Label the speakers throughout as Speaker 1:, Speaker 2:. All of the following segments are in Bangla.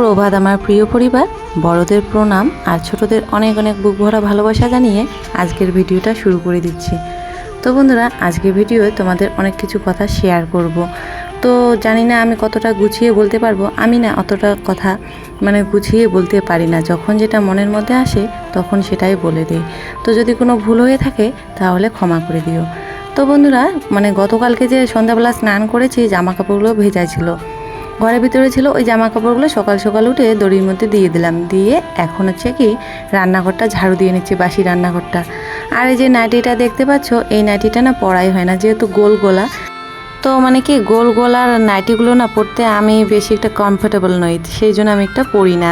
Speaker 1: সুপ্রভাত আমার প্রিয় পরিবার, বড়দের প্রণাম আর ছোটদের অনেক অনেক বুক ভরা ভালোবাসা জানিয়ে আজকের ভিডিওটা শুরু করে দিচ্ছি। তো বন্ধুরা, আজকের ভিডিওয়ে তোমাদের অনেক কিছু কথা শেয়ার করব। তো জানি না আমি কতটা গুছিয়ে বলতে পারব, আমি না অতটা কথা মানে গুছিয়ে বলতে পারি না। যখন যেটা মনের মধ্যে আসে, তখন সেটাই বলে দিই। তো যদি কোনো ভুল হয়ে থাকে, তাহলে ক্ষমা করে দিও। তো বন্ধুরা মানে গতকালকে যে সন্ধ্যাবেলা স্নান করেছি, জামা কাপড়গুলো ভেজা ছিল। ঘরের ভিতরে ছিল ওই জামা কাপড়গুলো সকাল সকাল উঠে দড়ির মধ্যে দিয়ে দিলাম। দিয়ে এখন হচ্ছে কি রান্নাঘরটা ঝাড়ু দিয়ে নিচ্ছে বাসি রান্নাঘরটা। আর এই যে নাইটিটা দেখতে পাচ্ছ, এই নাইটিটা না পরাই হয় না, যেহেতু গোল গোলা। তো মানে কি গোল গোলার নাইটিগুলো না পরতে আমি বেশি একটা কমফোর্টেবল নই, সেই জন্য আমি একটা পরি না।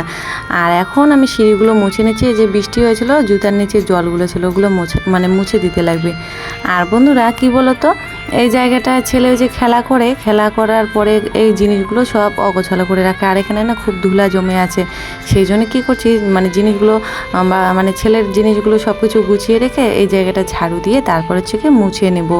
Speaker 1: আর এখন আমি সিঁড়িগুলো মুছে নিচ্ছি যে বৃষ্টি হয়েছিল, জুতার নিচে জলগুলো ছিল, ওগুলো মুছে মানে মুছে দিতে লাগবে। আর বন্ধুরা, কি বলো তো এই জায়গাটা ছেলে ওই যে খেলা করে, খেলা করার পরে এই জিনিসগুলো সব অগোছালো করে রাখে। আর এখানে না খুব ধুলা জমে আছে। সেই জন্য কী করছি মানে জিনিসগুলো মানে ছেলের জিনিসগুলো সব কিছু গুছিয়ে রেখে এই জায়গাটা ঝাড়ু দিয়ে তারপর হচ্ছে কি মুছে নেব।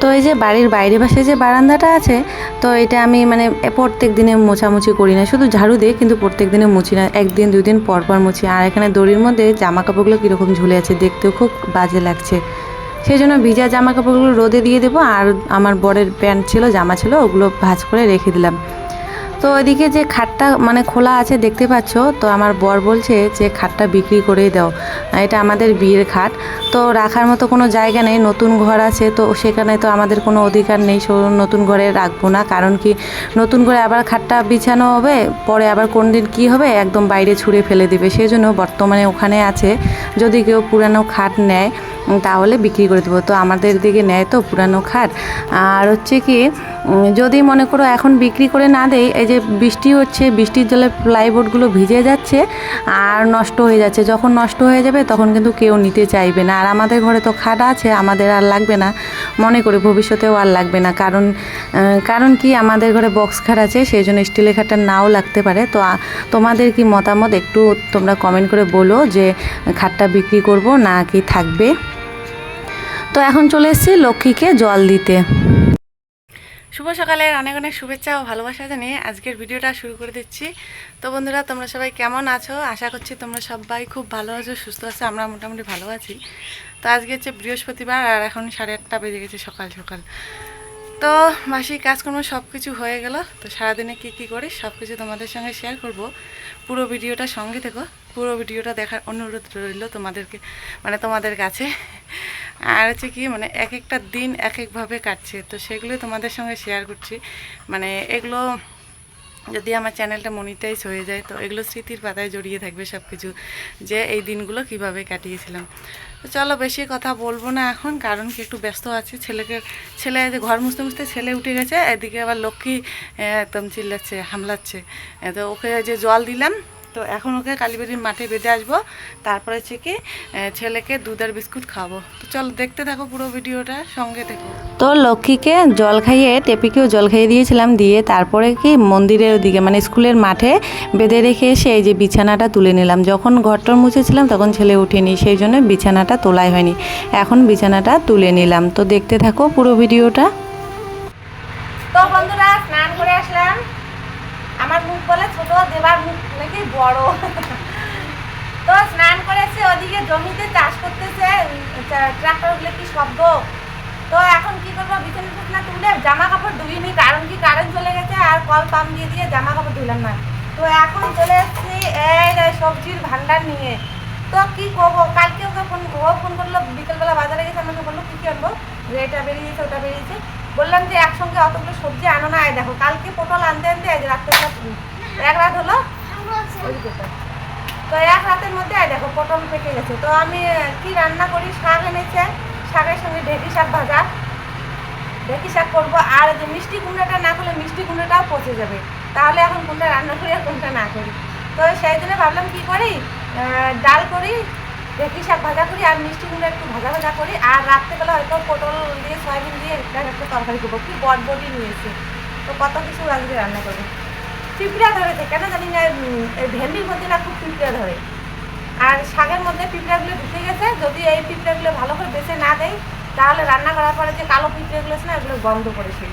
Speaker 1: তো এই যে বাড়ির বাইরে পাশে যে বারান্দাটা আছে, তো এটা আমি মানে প্রত্যেক দিনে মোছামুছি করি না। শুধু ঝাড়ু দিয়ে কিন্তু প্রত্যেক দিনে মুছি না, একদিন দুই দিন পর পর মুছি। আর এখানে দড়ির মধ্যে জামা কাপড়গুলো কীরকম ঝুলে আছে দেখতেও খুব বাজে লাগছে। সেই জন্য ভিজা জামা কাপড়গুলো রোদে দিয়ে দেবো আর আমার বরের প্যান্ট ছিল, জামা ছিল, ওগুলো ভাজ করে রেখে দিলাম। তো ওইদিকে যে খাটটা মানে খোলা আছে দেখতে পাচ্ছ, তো আমার বর বলছে যে খাটটা বিক্রি করেই দাও। এটা আমাদের বিয়ের খাট, তো রাখার মতো কোনো জায়গা নেই, নতুন ঘর আছে, তো সেখানে তো আমাদের কোনো অধিকার নেই নতুন ঘরে রাখব না, কারণ কি নতুন করে আবার খাটটা বিছানো হবে, পরে আবার কোন দিন কী হবে, একদম বাইরে ছুঁড়ে ফেলে দেবে। সেই জন্য বর্তমানে ওখানে আছে, যদি কেউ পুরানো খাট নেয় তাহলে বিক্রি করে দেবো। তো আমাদের দিকে নেয় তো পুরানো খাট। আর হচ্ছে কি যদি মনে করো এখন বিক্রি করে না দেয় এই যে বৃষ্টি হচ্ছে, বৃষ্টির জলে প্লাইবোর্ডগুলো ভিজে যাচ্ছে আর নষ্ট হয়ে যাচ্ছে। যখন নষ্ট হয়ে যাবে তখন কিন্তু কেউ নিতে চাইবে না। আর আমাদের ঘরে তো খাট আছে, আমাদের আর লাগবে না। মনে করি ভবিষ্যতেও আর লাগবে না। কারণ কারণ কি আমাদের ঘরে বক্স খাট আছে, সেই জন্য স্টিলের খাটটা নাও লাগতে পারে। তো তোমাদের কি মতামত একটু তোমরা কমেন্ট করে বলো যে খাটটা বিক্রি করব না কি থাকবে? তো এখন চলে এসেছি লক্ষ্মীকে জল দিতে। শুভ সকালের অনেক অনেক শুভেচ্ছা ও ভালোবাসা জানিয়ে আজকের ভিডিওটা শুরু করে দিচ্ছি। তো বন্ধুরা, তোমরা সবাই কেমন আছো? আশা করছি তোমরা সবাই খুব ভালো আছো, সুস্থ আছো, আমরা মোটামুটি ভালো আছি। তো আজকে হচ্ছে বৃহস্পতিবার আর এখন সাড়ে আটটা বেজে গেছে সকাল সকাল। তো মাসিক কাজকর্ম সব কিছু হয়ে গেল, তো সারাদিনে কী কী করি সব কিছু তোমাদের সঙ্গে শেয়ার করব। পুরো ভিডিওটা সঙ্গে থেকো, পুরো ভিডিওটা দেখার অনুরোধ রইল তোমাদেরকে মানে তোমাদের কাছে। আর হচ্ছে কি মানে এক একটা দিন এক একভাবে কাটছে। তো সেগুলো তোমাদের সঙ্গে শেয়ার করছি। মানে এগুলো যদি আমার চ্যানেলটা মনিটাইজ হয়ে যায়, তো এগুলো স্মৃতির পাতায় জড়িয়ে থাকবে সব কিছু যে এই দিনগুলো কীভাবে কাটিয়েছিলাম। তো চলো বেশি কথা বলব না এখন, কারণ কি একটু ব্যস্ত আছি। ছেলেকে, ছেলে যে ঘর মুছতে মুছতে ছেলে উঠে গেছে, এদিকে আবার লক্ষ্মী একদম চিল্লাচ্ছে, হামলাচ্ছে। তো ওকে যে জল দিলাম তো এখন ওকে কালীবাড়ির মাঠে বেঁধে আসব। তারপরে হচ্ছে কি ছেলেকে দুধ আর বিস্কুট খাব তো চলো দেখতে থাকো পুরো ভিডিওটা সঙ্গে থেকো। তো লক্ষ্মীকে জল খাইয়ে টেপিকেও জল খাইয়ে দিয়েছিলাম দিয়ে তারপরে কি মন্দিরের দিকে মানে স্কুলের মাঠে বেঁধে রেখে এসে এই যে বিছানাটা তুলে নিলাম। যখন ঘরটর মুছেছিলাম তখন ছেলে উঠেনি সেই জন্য বিছানাটা তোলাই হয়নি। এখন বিছানাটা তুলে নিলাম। তো দেখতে থাকো পুরো ভিডিওটা।
Speaker 2: তো বন্ধুরা স্নান করে আসলাম। আমার মুখ বলে ছোট দেবার মুখ নাকি বড়। তো স্নান করেছে, ওদিকে জমিতে চাষ করতেছে ট্রাক্টরগুলো কি শব্দ? তো এখন কি করব, বিছানা টিছানা তুলে জামা কাপড় ধুইনি, কারণ কি, কারেন্ট চলে গেছে আর কল পাম্প দিয়ে দিয়ে জামা কাপড় ধুলাম না। তো এখন চলে এসেছি এই সবজির ভান্ডার নিয়ে। তো কি করব, কালকে ওকে ফোন, ও ফোন করল, বিকেলবেলা বাজারে গেছে, আমাকে বলল, কি কি যে এটা বেরিয়েছে, ওটা বেরিয়েছে। বললাম যে একসঙ্গে অতগুলো সবজি আনো না দেখো, কালকে পটল আনতে আনতে যে রাত্রেবেলা এক রাত হলো। তো এক রাতের মধ্যে দেখো, পটল পেকে গেছে। তো আমি কি রান্না করি? শাক এনেছে। শাকের সঙ্গে ঢেঁকি শাক ভাজা। ঢেঁকি শাক করব। আর যে মিষ্টি কুমড়াটা না করলে মিষ্টি কুমড়াটাও পচে যাবে। তাহলে এখন কোনটা রান্না করি আর কোনটা না করি। তো সেই জন্য ভাবলাম কি করি? ডাল করি ঢেঁকি শাক ভাজা করি আর মিষ্টি কুমড়া একটু ভাজা ভাজা করি। আর রাত্রেবেলা হয়তো পটল দিয়ে, সয়াবিন দিয়ে একটা তরকারি করব। কি বট বটবটি নিয়েছে। তো কত কিছু আজকে রান্না করব পিঁপড়া ধরেছে কেন জানি না ভেন্ডির মধ্যে না খুব পিঁপড়া ধরে। আর শাকের মধ্যে পিঁপড়াগুলো ঢুকে গেছে, যদি এই পিঁপড়াগুলো ভালো করে বেছে না দেয়, তাহলে রান্না করার পরে যে কালো পিঁপড়েগুলো আছে না, এগুলো বন্ধ করেছে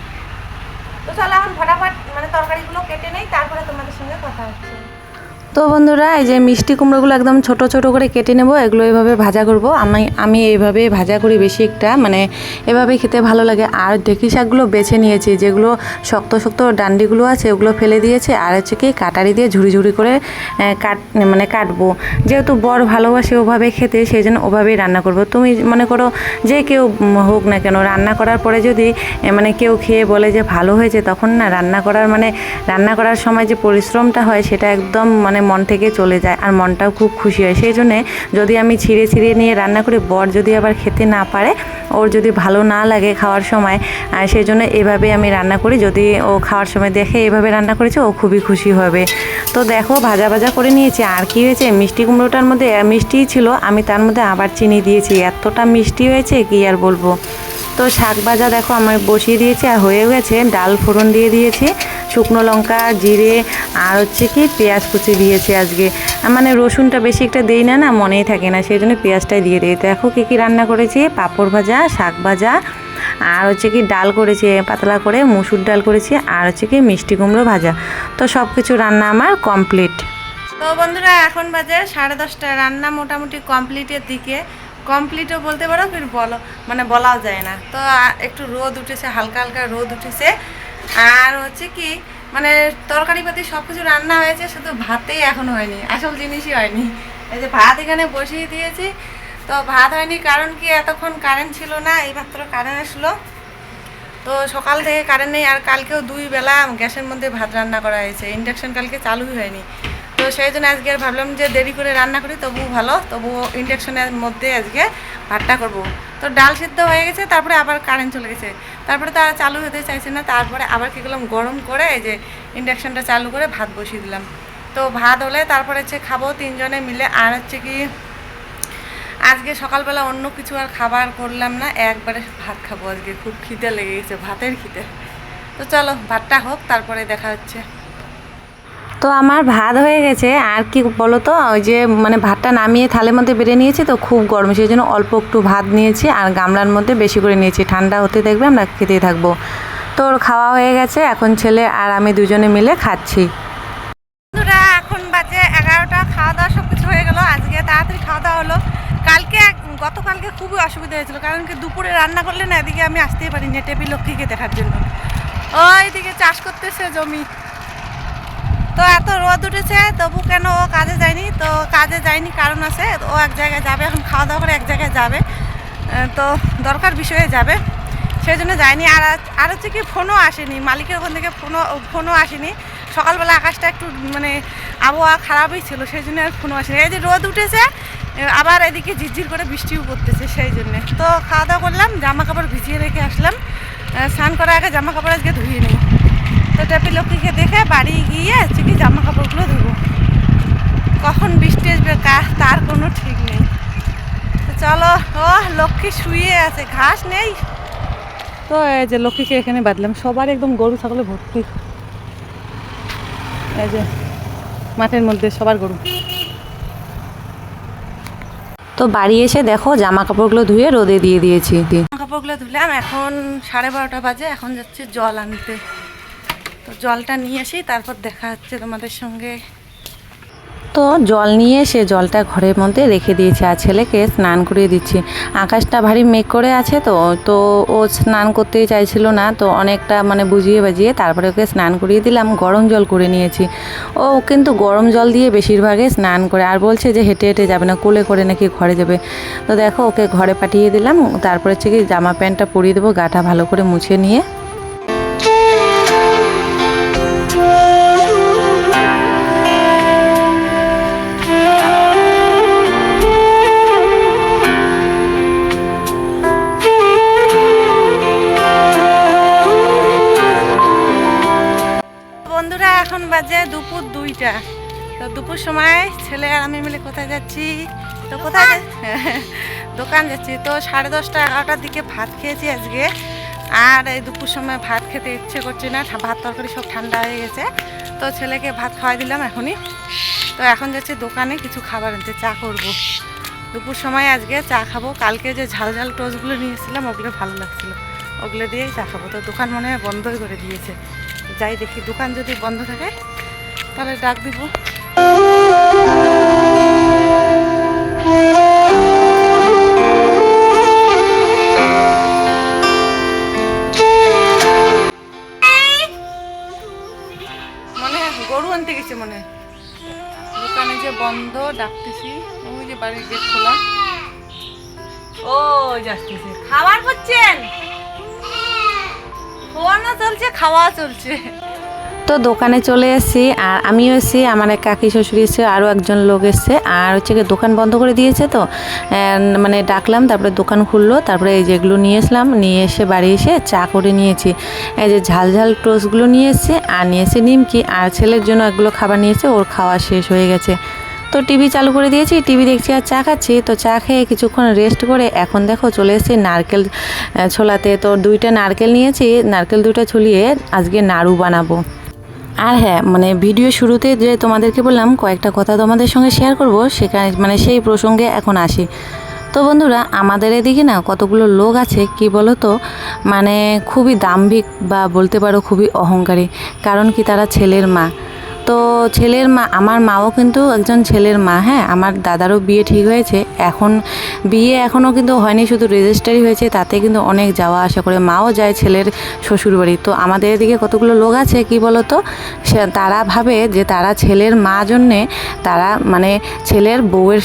Speaker 2: তো চলো এখন ফটাফট মানে তরকারিগুলো কেটে নেই, তারপরে তোমাদের সঙ্গে কথা হচ্ছে।
Speaker 1: তো বন্ধুরা, এই যে মিষ্টি কুমড়োগুলো একদম ছোট ছোট করে কেটে নেব, এগুলো এভাবে ভাজা করব। আমি আমি এইভাবে ভাজা করি বেশি একটা মানে এভাবে খেতে ভালো লাগে। আর ঢেঁকি শাকগুলো বেছে নিয়েছি, যেগুলো শক্ত শক্ত ডান্ডিগুলো আছে, ওগুলো ফেলে দিয়েছে, আর হচ্ছে কি কাটারি দিয়ে ঝুড়ি ঝুড়ি করে কাট মানে কাটবো। যেহেতু বর ভালোবাসে ওভাবে খেতে, সেই জন্য ওভাবেই রান্না করব। তুমি মনে করো যে কেউ হোক না কেন, রান্না করার পরে যদি মানে কেউ খেয়ে বলে যে ভালো হয়েছে, তখন না রান্না করার মানে রান্না করার সময় যে পরিশ্রমটা হয়, সেটা একদম মানে মন থেকে চলে যায় আর মনটাও খুব খুশি হয়। সেই জন্যে যদি আমি ছিঁড়ে ছিঁড়ে নিয়ে রান্না করি, বর যদি আবার খেতে না পারে, ওর যদি ভালো না লাগে খাওয়ার সময় আর সেই জন্য এভাবে আমি রান্না করি। যদি ও খাওয়ার সময় দেখে এভাবে রান্না করেছে, ও খুবই খুশি হবে। তো দেখো, ভাজা ভাজা করে নিয়েছি। আর কি হয়েছে? মিষ্টি কুমড়োটার মধ্যে মিষ্টিই ছিল। আমি তার মধ্যে আবার চিনি দিয়েছি। এতটা মিষ্টি হয়েছে, কি আর বলব? তো শাক ভাজা দেখো আমার বসিয়ে দিয়েছি আর হয়ে গেছে ডাল ফোড়ন দিয়ে দিয়েছি, শুকনো লঙ্কা, জিরে আর হচ্ছে কি পেঁয়াজ কুচি দিয়েছি আজকে। মানে রসুনটা বেশি একটা দেই না না মনেই থাকে না সেই জন্য পেঁয়াজটাই দিয়ে দিই। দেখো কী কী রান্না করেছি, পাঁপড় ভাজা, শাক ভাজা আর হচ্ছে কি ডাল করেছি, পাতলা করে মুসুর ডাল করেছি আর হচ্ছে কি মিষ্টি কুমড়ো ভাজা। তো সব কিছু রান্না আমার কমপ্লিট।
Speaker 2: তো বন্ধুরা, এখন বাজে সাড়ে দশটা। রান্না মোটামুটি কমপ্লিটের দিকে। কমপ্লিটও বলতে পারো ফির বলো মানে বলাও যায় না। তো একটু রোদ উঠেছে, হালকা হালকা রোদ উঠেছে। আর হচ্ছে কি মানে তরকারি পাতি সব কিছু রান্না হয়েছে, শুধু ভাতেই এখনও হয়নি, আসল জিনিসই হয়নি। এই যে ভাত এখানে বসিয়ে দিয়েছি। তো ভাত হয়নি, কারণ কি এতক্ষণ কারেন্ট ছিল না, এইমাত্র কারেন্ট আসলো। তো সকাল থেকে কারেন্ট নেই, আর কালকেও দুই বেলা গ্যাসের মধ্যে ভাত রান্না করা হয়েছে। ইন্ডাকশন কালকে চালুই হয়নি। তো সেই জন্য আজকে আর ভাবলাম যে দেরি করে রান্না করি তবু ভালো তবু ইন্ডাকশনের মধ্যে আজকে ভাতটা করব। তো ডাল সিদ্ধ হয়ে গেছে, তারপরে আবার কারেন্ট চলে গেছে। তারপরে তো আর চালু হতে চাইছে না, তারপরে আবার কী করলাম, গরম করে এই যে ইন্ডাকশনটা চালু করে ভাত বসিয়ে দিলাম। তো ভাত হলে তারপরে হচ্ছে খাব তিনজনে মিলে, আর হচ্ছে কি আজকে সকালবেলা অন্য কিছু আর খাবার করলাম না, একবারে ভাত খাব আজকে, খুব খিদে লেগে গেছে, ভাতের খিদে। তো চলো, ভাতটা হোক, তারপরে দেখা হচ্ছে।
Speaker 1: তো আমার ভাত হয়ে গেছে। আর কি বলো তো ওই যে মানে ভাতটা নামিয়ে থালের মধ্যে বেড়ে নিয়েছি তো খুব গরম, সেই জন্য অল্প একটু ভাত নিয়েছি আর গামলার মধ্যে বেশি করে নিয়েছি। ঠান্ডা হতে দেখবে, আমরা খেতেই থাকব। তো ওর খাওয়া হয়ে গেছে, এখন ছেলে আর আমি দুজনে মিলে খাচ্ছি।
Speaker 2: এখন বাজে এগারোটা খাওয়া দাওয়া সব কিছু হয়ে গেল। আজকে তাড়াতাড়ি খাওয়া দাওয়া হলো। কালকে গতকালকে খুবই অসুবিধা হয়েছিল, কারণ কি দুপুরে রান্না করলে না, এদিকে আমি আসতেই পারি না টেপি লক্ষ্মীকে দেখার জন্য। ওইদিকে চাষ করতেছে জমি। তো এত রোদ উঠেছে, তবু কেন ও কাজে যায়নি? তো কাজে যায়নি, কারণ আছে, ও এক জায়গায় যাবে, এখন খাওয়া দাওয়া করে এক জায়গায় যাবে। তো দরকার বিষয়ে যাবে সেই জন্য যায়নি। আর আর হচ্ছে কি ফোনও আসেনি, মালিকের ওখান থেকে ফোনও ফোনও আসেনি। সকালবেলা আকাশটা একটু মানে আবহাওয়া খারাপই ছিল সেই জন্য আর ফোনও আসেনি। এই যে রোদ উঠেছে আবার এদিকে ঝিরঝির করে বৃষ্টিও পড়তেছে সেই জন্যে তো খাওয়া দাওয়া করলাম, জামা কাপড় ভিজিয়ে রেখে আসলাম। স্নান করার আগে জামা কাপড় আজকে ধুয়ে নিই। তো টেপি লক্ষ্মীকে দেখে বাড়ি গিয়ে হচ্ছে কি জামা কাপড়গুলো ধুবো। কখন বৃষ্টি আসবে তার কোনো ঠিক নেই। তো চলো ও লক্ষ্মী শুয়ে আছে ঘাস নেই।
Speaker 3: তো এই যে লক্ষ্মীকে এখানে বাঁধলাম সবার একদম গরু ছাগলে ভর্তি। এই যে মাঠের মধ্যে সবার গরু।
Speaker 1: তো বাড়ি এসে দেখো জামা কাপড়গুলো ধুয়ে রোদে দিয়ে দিয়েছি।
Speaker 2: জামা কাপড়গুলো ধুলাম এখন সাড়ে বারোটা বাজে এখন যাচ্ছে জল আনতে। তো জলটা নিয়ে আসি, তারপর দেখা হচ্ছে তোমাদের সঙ্গে।
Speaker 1: তো জল নিয়ে এসে জলটা ঘরের মধ্যে রেখে দিয়েছি আর ছেলেকে স্নান করিয়ে দিচ্ছি। আকাশটা ভারী মেঘ করে আছে তো তো ও স্নান করতেই চাইছিল না, তো অনেকটা মানে বুঝিয়ে বাজিয়ে তারপরে ওকে স্নান করিয়ে দিলাম, গরম জল করে নিয়েছি। ও কিন্তু গরম জল দিয়ে বেশিরভাগে স্নান করে, আর বলছে যে হেঁটে হেঁটে যাবে না, কোলে করে নাকি ঘরে যাবে। তো দেখো ওকে ঘরে পাঠিয়ে দিলাম, তারপরে হচ্ছে কি জামা প্যান্টটা পরিয়ে দেবো, গাটা ভালো করে মুছে নিয়ে
Speaker 2: বন্ধুরা এখন বাজে দুপুর দুইটা। তো দুপুর সময় ছেলে আর আমি মিলে কোথায় যাচ্ছি? তো কোথায় দোকান। যাচ্ছি। তো সাড়ে দশটা এগারোটার দিকে ভাত খেয়েছি আজকে। আর এই দুপুর সময় ভাত খেতে ইচ্ছে করছে না ভাত তরকারি সব ঠান্ডা হয়ে গেছে। তো ছেলেকে ভাত খাওয়াই দিলাম এখনই। তো এখন যাচ্ছি দোকানে কিছু খাবার আনতে চা করব। দুপুর সময় আজকে চা খাব। কালকে যে ঝাল ঝাল টোস্টগুলো নিয়েছিলাম ওগুলো ভালো লাগছিল। ওগুলো দিয়েই চা খাব। তো দোকান মনে হয় বন্ধই করে দিয়েছে। যাই দেখি, দোকান যদি বন্ধ থাকে, তাহলে ডাক দিব। গরু আনতে গেছে মনে দোকানে যে বন্ধ, ডাকতেছি।
Speaker 3: ওই যে বাড়ির গেট খোলা। ও, যাচ্ছি।
Speaker 2: খাবার করছেন চলছে, খাওয়া চলছে।
Speaker 1: তো দোকানে চলে এসেছি, আর আমিও এসেছি, আমার এক কাকি শ্বশুর এসে আরও একজন লোক এসছে, আর হচ্ছে কি দোকান বন্ধ করে দিয়েছে তো। মানে ডাকলাম, তারপরে দোকান খুললো, তারপরে এই যেগুলো নিয়ে এসলাম, নিয়ে এসে বাড়ি এসে চা করে নিয়েছি। এই যে ঝাল ঝাল টোস্টগুলো নিয়ে এসছে, আর নিয়ে এসে নিমকি, আর ছেলের জন্য এগুলো খাবার নিয়েছে ওর খাওয়া শেষ হয়ে গেছে। তো টিভি চালু করে দিয়েছি, টিভি দেখছি আর চা খাচ্ছি, তো চা খেয়ে কিছুক্ষণ রেস্ট করে এখন দেখো চলে এসেছি নারকেল ছোলাতে। তো দুইটা নারকেল নিয়েছি, নারকেল দুইটা ছুলিয়ে আজকে নাড়ু বানাবো। আর হ্যাঁ মানে ভিডিও শুরুতে যে তোমাদেরকে বললাম, কয়েকটা কথা তোমাদের সঙ্গে শেয়ার করব, সেখানে মানে সেই প্রসঙ্গে এখন আসি। তো বন্ধুরা, আমাদের এদিকে না কতগুলো লোক আছে, কি বলো তো মানে খুবই দাম্ভিক বা বলতে পারো খুবই অহংকারী। কারণ কি তারা ছেলের মা। তো ছেলের মা, আমার মাও কিন্তু একজন ছেলের মা হ্যাঁ? আমার দাদারও বিয়ে ঠিক হয়েছে। এখন বিয়ে এখনও কিন্তু হয়নি, শুধু রেজিস্ট্রারি হয়েছে। তাতে কিন্তু অনেক যাওয়া আসা করে মাও যায় ছেলের শ্বশুরবাড়ি। তো আমাদের এদিকে কতগুলো লোক আছে কি বলো তো তারা ভাবে যে তারা ছেলের মা জন্যে তারা মানে ছেলের বউয়ের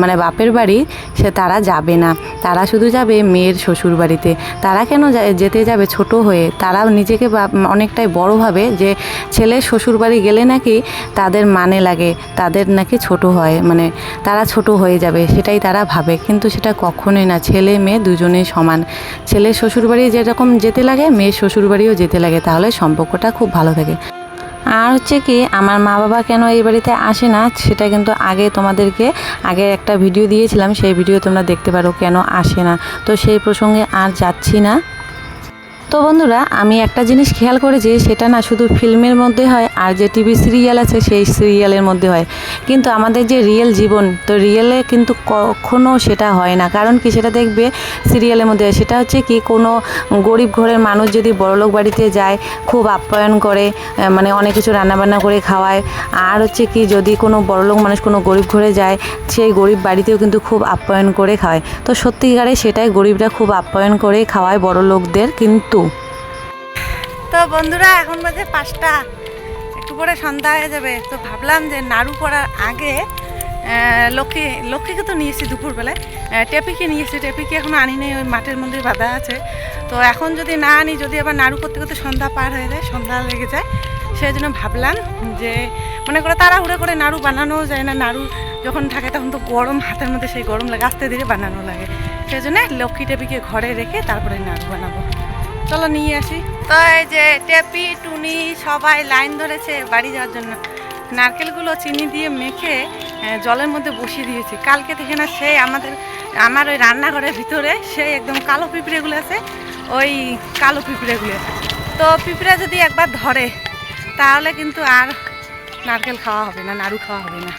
Speaker 1: মানে বাপের বাড়ি, সে তারা যাবে না। তারা শুধু যাবে মেয়ের শ্বশুর বাড়িতে তারা কেন যেতে যাবে ছোট হয়ে? তারা নিজেকে অনেকটাই বড় ভাবে যে ছেলের শ্বশুর বাড়ি গেলে নাকি তাদের মানে লাগে, তাদের নাকি ছোট হয় মানে তারা ছোট হয়ে যাবে, সেটাই তারা ভাবে। কিন্তু সেটা কখনোই না, ছেলে মেয়ে দুজনেই সমান। ছেলে শ্বশুরবাড়ি যেরকম যেতে লাগে, মেয়ের শ্বশুরবাড়িও যেতে লাগে, তাহলে সম্পর্কটা খুব ভালো থাকে। আর হচ্ছে কি, আমার মা বাবা কেন এই বাড়িতে আসে না, সেটা কিন্তু আগে তোমাদেরকে আগে একটা ভিডিও দিয়েছিলাম, সেই ভিডিও তোমরা দেখতে পারো কেন আসে না। তো সেই প্রসঙ্গে আর যাচ্ছি না। তো বন্ধুরা, আমি একটা জিনিস খেয়াল করেছি, সেটা না শুধু ফিল্মের মধ্যে হয়, আর যে টিভি সিরিয়াল আছে, সেই সিরিয়ালের মধ্যে হয়। কিন্তু আমাদের যে রিয়েল জীবন, তো রিয়েলে কিন্তু কখনো সেটা হয় না। কারণ কি সেটা দেখবে সিরিয়ালের মধ্যে হয়। সেটা হচ্ছে কি, কোনো গরিব ঘরের মানুষ যদি বড়লোক বাড়িতে যায়, খুব আপ্যায়ন করে মানে অনেক কিছু রান্নাবান্না করে খাওয়ায়, আর হচ্ছে কি যদি কোনো বড়লোক মানুষ কোনো গরিব ঘরে যায়, সেই গরিব বাড়িতেও কিন্তু খুব আপ্যায়ন করে খাওয়ায়। তো সত্যিকারে সেটাই গরিবরা খুব আপ্যায়ন করে খাওয়ায় বড় লোকদের কিন্তু।
Speaker 2: তো বন্ধুরা, এখন বাজে পাঁচটা। একটু পরে সন্ধ্যা হয়ে যাবে। তো ভাবলাম যে নাড়ু করার আগে লক্ষ্মী, লক্ষ্মীকে তো নিয়েছি দুপুরবেলায়। টেপিকে নিয়েছি। টেপিকে এখনও আনি নেই, ওই মাঠের মধ্যে বাঁধা আছে। তো এখন যদি না আনি, যদি আবার নাড়ু করতে করতে সন্ধ্যা পার হয়ে যায়, সন্ধ্যা লেগে যায়, সেই জন্য ভাবলাম যে মনে করে তাড়াহুড়ো করে নাড়ু বানানো যায় না। নাড়ু যখন থাকে তখন তো গরম, হাতের মধ্যে সেই গরম লাগে, আস্তে ধীরে বানানো লাগে। সেই জন্য লক্ষ্মী টেপিকে ঘরে রেখে তারপরে নাড়ু বানাবো। চলো নিয়ে আসি। তো এই যে টেপি, টুনি সবাই লাইন ধরেছে বাড়ি যাওয়ার জন্য। নারকেলগুলো চিনি দিয়ে মেখে জলের মধ্যে বসিয়ে দিয়েছি। কালকে থেকে না সেই আমাদের, আমার ওই রান্নাঘরের ভিতরে সেই একদম কালো পিঁপড়েগুলো আছে, ওই কালো পিঁপড়েগুলো। তো পিঁপড়ে যদি একবার ধরে, তাহলে কিন্তু আর নারকেল খাওয়া হবে না, নাড়ু খাওয়া হবে না।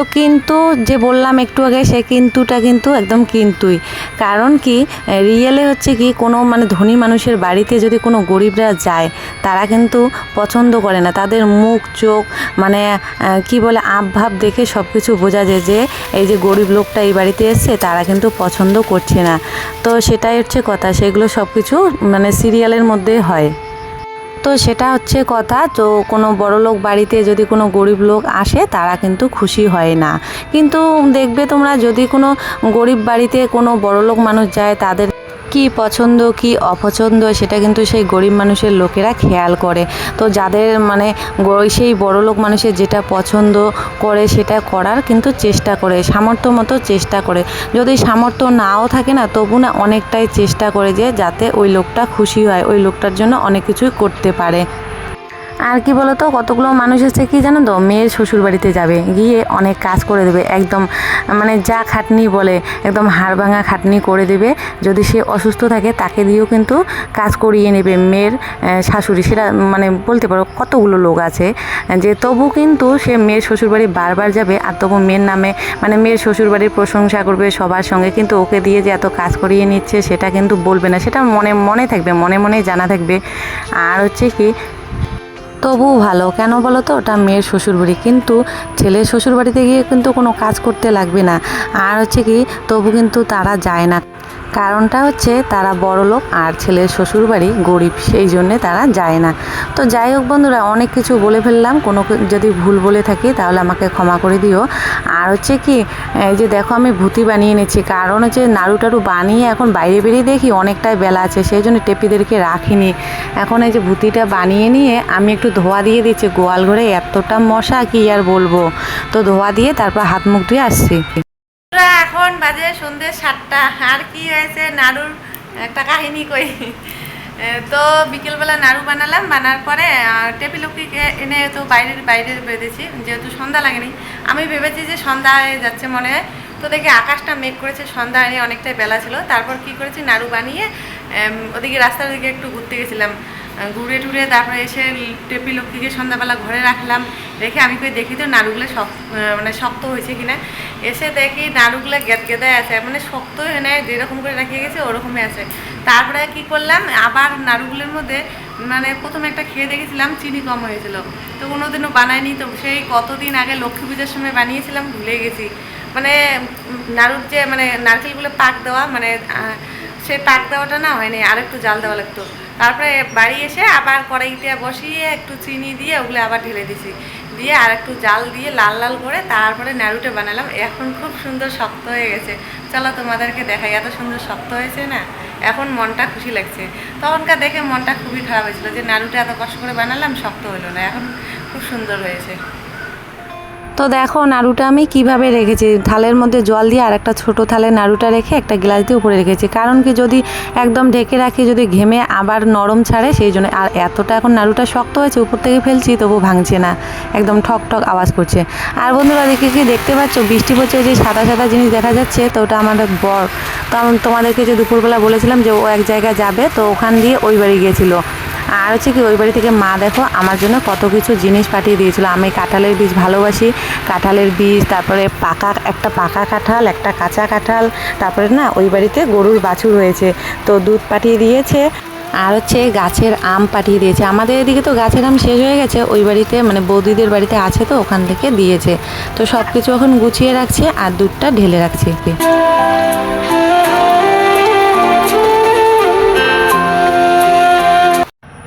Speaker 1: তো কিন্তু যে বললাম একটু আগে, সে কিন্তুটা কিন্তু একদম কিন্তুই। কারণ কি রিয়েলে হচ্ছে কি, কোনো মানে ধনী মানুষের বাড়িতে যদি কোনো গরিবরা যায়, তারা কিন্তু পছন্দ করে না। তাদের মুখ, চোখ মানে কি বলে, আবভাব দেখে সব কিছু বোঝা যায় যে, এই যে গরিব লোকটা এই বাড়িতে এসছে, তারা কিন্তু পছন্দ করছে না। তো সেটাই হচ্ছে কথা, সেগুলো সব কিছু মানে সিরিয়ালের মধ্যে হয়। তো সেটা হচ্ছে কথা, তো কোনো বড় লোক বাড়িতে যদি কোনো গরিব লোক আসে, তারা কিন্তু খুশি হয় না। কিন্তু দেখবে তোমরা যদি কোনো গরিব বাড়িতে কোনো বড় লোক মানুষ যায়, তাদের কি পছন্দ, কি অপছন্দ, সেটা কিন্তু সেই গরিব মানুষের লোকেরা খেয়াল করে। তো যাদের মানে সেই বড় লোক মানুষের যেটা পছন্দ করে সেটা করার কিন্তু চেষ্টা করে, সামর্থ্য মতো চেষ্টা করে। যদি সামর্থ্য নাও থাকে না, তবু না অনেকটাই চেষ্টা করে যে যাতে ওই লোকটা খুশি হয়, ওই লোকটার জন্য অনেক কিছুই করতে পারে। আর কি বলতো, কতগুলো মানুষ আছে কি জানো তো, মেয়ের শ্বশুর বাড়িতে যাবে, গিয়ে অনেক কাজ করে দেবে, একদম মানে যা খাটনি বলে, একদম হাড় ভাঙা খাটনি করে দেবে, যদি সে অসুস্থ থাকে তাকে দিয়েও কিন্তু কাজ করিয়ে নেবে মেয়ের শাশুড়ি, সেটা মানে বলতে পারো কতগুলো লোক আছে, যে তবু কিন্তু সে মেয়ের শ্বশুরবাড়ি বারবার যাবে, আর তবু মেয়ের নামে মানে মেয়ের শ্বশুরবাড়ির প্রশংসা করবে সবার সঙ্গে, কিন্তু ওকে দিয়ে যে এত কাজ করিয়ে নিচ্ছে সেটা কিন্তু বলবে না, সেটা মনে মনে থাকবে, মনে মনে জানা থাকবে। আর হচ্ছে কি তবুও ভালো। কেন বলো তো ওটা মেয়ের শ্বশুরবাড়ি। কিন্তু ছেলের শ্বশুরবাড়িতে গিয়ে কিন্তু কোনো কাজ করতে লাগবে না। আর হচ্ছে কি, তবু কিন্তু তারা যায় না। কারণটা হচ্ছে তারা বড় লোক আর ছেলের শ্বশুর বাড়ি গরিব, সেই জন্যে তারা যায় না। তো যাই হোক বন্ধুরা, অনেক কিছু বলে ফেললাম। কোনো যদি ভুল বলে থাকি তাহলে আমাকে ক্ষমা করে দিও। আর হচ্ছে কি, এই যে দেখো আমি ভূতি বানিয়ে নিচ্ছি কারণ হচ্ছে নাড়ু টাড়ু বানিয়ে এখন বাইরে বেরিয়ে দেখি অনেকটাই বেলা আছে, সেই জন্য টেপিদেরকে রাখিনি। এখন এই যে ভূতিটা বানিয়ে নিয়ে আমি একটু ধোয়া দিয়ে দিচ্ছি। গোয়াল ঘরে এতটা মশা কি আর বলব? তো ধোয়া দিয়ে তারপর হাত মুখ ধুয়ে আসছি।
Speaker 2: এখন বাজে সন্ধ্যে সাতটা। আর কি হয়েছে? নাড়ুর একটা কাহিনী কই? তো বিকেলবেলা নাড়ু বানালাম, বানার পরে টেপিলুকিকে এনে তো বাইরের বাইরে বেঁধেছি, যেহেতু সন্ধ্যা লাগেনি। আমি ভেবেছি যে সন্ধ্যা হয়ে যাচ্ছে মনে হয়। তো দেখি আকাশটা মেঘ করেছে, সন্ধ্যা হয়ে অনেকটাই বেলা ছিল। তারপর কি করেছি? নাড়ু বানিয়ে ওদিকে রাস্তার দিকে একটু ঘুরতে গেছিলাম। ঘুরে টুরে তারপরে এসে টেপি লক্ষ্মীকে সন্ধ্যাবেলা ঘরে রাখলাম। রেখে আমি কই, দেখি তো নাড়ুগুলো শক্ত মানে শক্ত হয়েছে কিনা? এসে দেখি নাড়ুগুলো গেদ গেদায় আছে মানে শক্ত হয়ে নেয় যেরকম করে রেখে গেছে ওরকমই আছে। তারপরে কি করলাম, আবার নাড়ুগুলোর মধ্যে মানে প্রথমে একটা খেয়ে দেখেছিলাম, চিনি কম হয়েছিল। তো কোনোদিনও বানাইনি তো সেই কতদিন আগে লক্ষ্মী পূজার সময় বানিয়েছিলাম, ভুলে গেছি। মানে নাড়ুর যে মানে নারকেলগুলো পাক দেওয়া মানে সেই পাক দেওয়াটা না হয়নি, আরেকটু জাল দেওয়া লাগতো। তারপরে বাড়ি এসে আবার কড়াইতে বসিয়ে একটু চিনি দিয়ে ওগুলো আবার ঢেলে দিছি। দিয়ে আর একটু জাল দিয়ে লাল লাল করে তারপরে নাড়ুটা বানালাম। এখন খুব সুন্দর শক্ত হয়ে গেছে। চলো তোমাদেরকে দেখাই, এত সুন্দর শক্ত হয়েছে না? এখন মনটা খুশি লাগছে। তখনকার দেখে মনটা খুবই খারাপ হয়েছিল যে নাড়ুটা এত কষ্ট করে বানালাম, শক্ত হলো না। এখন খুব সুন্দর হয়েছে।
Speaker 1: তো দেখো, নাড়ুটা আমি কীভাবে রেখেছি? থালের মধ্যে জল দিয়ে আর একটা ছোটো থালে নাড়ুটা রেখে একটা গ্লাস দিয়ে উপরে রেখেছি। কারণ কি, যদি একদম ঢেকে রাখি, যদি ঘেমে আবার নরম ছাড়ে, সেই জন্য আর এতটা এখন নাড়ুটা শক্ত হয়েছে, উপর থেকে ফেলছি, তবু ভাঙছে না। একদম ঠক ঠক আওয়াজ করছে। আর বন্ধুরা, দেখে কি, দেখতে পাচ্ছ? বৃষ্টি পড়ছে যে সাদা সাদা জিনিস দেখা যাচ্ছে, তো ওটা আমাদের বর। কারণ তোমাদেরকে যে দুপুরবেলা বলেছিলাম যে ও এক জায়গায় যাবে, তো ওখান দিয়ে ওই বাড়ি গিয়েছিল। আর হচ্ছে কি ওই বাড়ি থেকে মা দেখো আমার জন্য কত কিছু জিনিস পাঠিয়ে দিয়েছিল। আমি কাঁঠালের বীজ ভালোবাসি। কাঁঠালের বীজ, তারপরে পাকা, একটা পাকা কাঁঠাল, একটা কাঁচা কাঁঠাল, তারপরে না ওই বাড়িতে গরুর বাছুর হয়েছে। তো দুধ পাঠিয়ে দিয়েছে আর হচ্ছে গাছের আম পাঠিয়ে দিয়েছে। আমাদের এদিকে তো গাছের আম শেষ হয়ে গেছে। ওই বাড়িতে মানে বৌদিদের বাড়িতে আছে তো, ওখান থেকে দিয়েছে। তো সব কিছু এখন গুছিয়ে রাখছে আর দুধটা ঢেলে রাখছি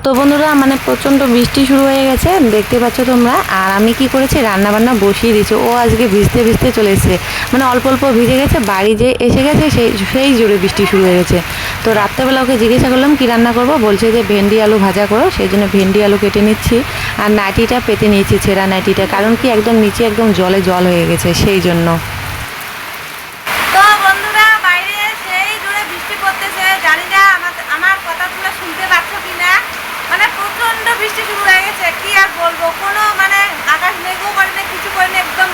Speaker 1: তো বন্ধুরা মানে প্রচণ্ড বৃষ্টি শুরু হয়ে গেছে, দেখতে পাচ্ছ তোমরা। আর আমি কি করেছি রান্না বান্না বসিয়ে দিয়েছি। ও আজকে ভিজতে ভিজতে চলে এসেছে। মানে অল্প অল্প ভিজে গেছে, বাড়ি যে এসে গেছে, সেই সেই জোরে বৃষ্টি শুরু হয়ে গেছে। তো রাত্রেবেলা ওকে জিজ্ঞাসা করলাম, কি রান্না করব? বলছে যে, ভেন্ডি আলু ভাজা করো, সেই জন্য ভেন্ডি আলু কেটে নিচ্ছি আর নাইটিটা পেতে নিয়েছি, ছেঁড়া নাইটিটা। কারণ কি, একদম নিচে একদম জলে জল হয়ে গেছে, সেই জন্য
Speaker 2: তো বন্ধুরা বাইরে সেই জোরে বৃষ্টি পড়তেছে জানি না আমার আমার কথাগুলো শুনতে পাচ্ছ কি না মানে প্রচণ্ড বৃষ্টি শুরু হয়ে গেছে কি আর বলব কোনো মানে আকাশ মেঘও করে না কিছু করে না একদম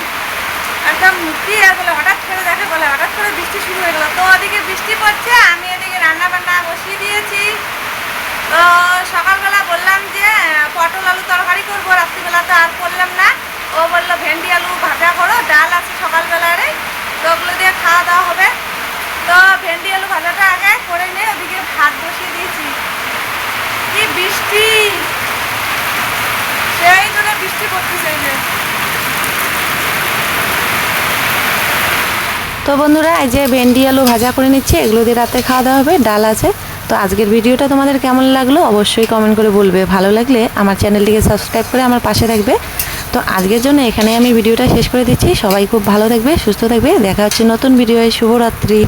Speaker 2: একদম কি আর বলে হঠাৎ করে দেখে বলে হঠাৎ করে বৃষ্টি শুরু হয়ে গেলো। তো ওদিকে বৃষ্টি পড়ছে, আমি এদিকে রান্না বান্না বসিয়ে দিয়েছি। তো সকালবেলা বললাম যে, পটল আলু তরকারি করব, রাত্রিবেলা তো আর করলাম না। ও বলল, ভেন্ডি আলু ভাজা করো, ডাল আছে সকালবেলারে তো ওগুলো দিয়ে খাওয়া দাওয়া হবে। তো ভেন্ডি আলু ভাজাটা আগে করে নিয়ে ওদিকে ভাত বসিয়ে দিয়েছি। কি বৃষ্টি! সেই জন্য বৃষ্টি পড়তেছে এই যে।
Speaker 1: তো বন্ধুরা, এই যে ভেন্ডি, আলু ভাজা করে নিচ্ছে, এগুলো দিয়ে রাতে খাওয়া দাওয়া হবে, ডাল আছে। তো আজকের ভিডিওটা তোমাদের কেমন লাগল অবশ্যই কমেন্ট করে বলবে। ভালো লাগলে আমার চ্যানেলটিকে সাবস্ক্রাইব করে আমার পাশে থাকবে। তো আজকের জন্য এখানে আমি ভিডিওটা শেষ করে দিচ্ছি। সবাই খুব ভালো থাকবে, সুস্থ থাকবে। দেখা হচ্ছে নতুন ভিডিওয়ে। শুভরাত্রি।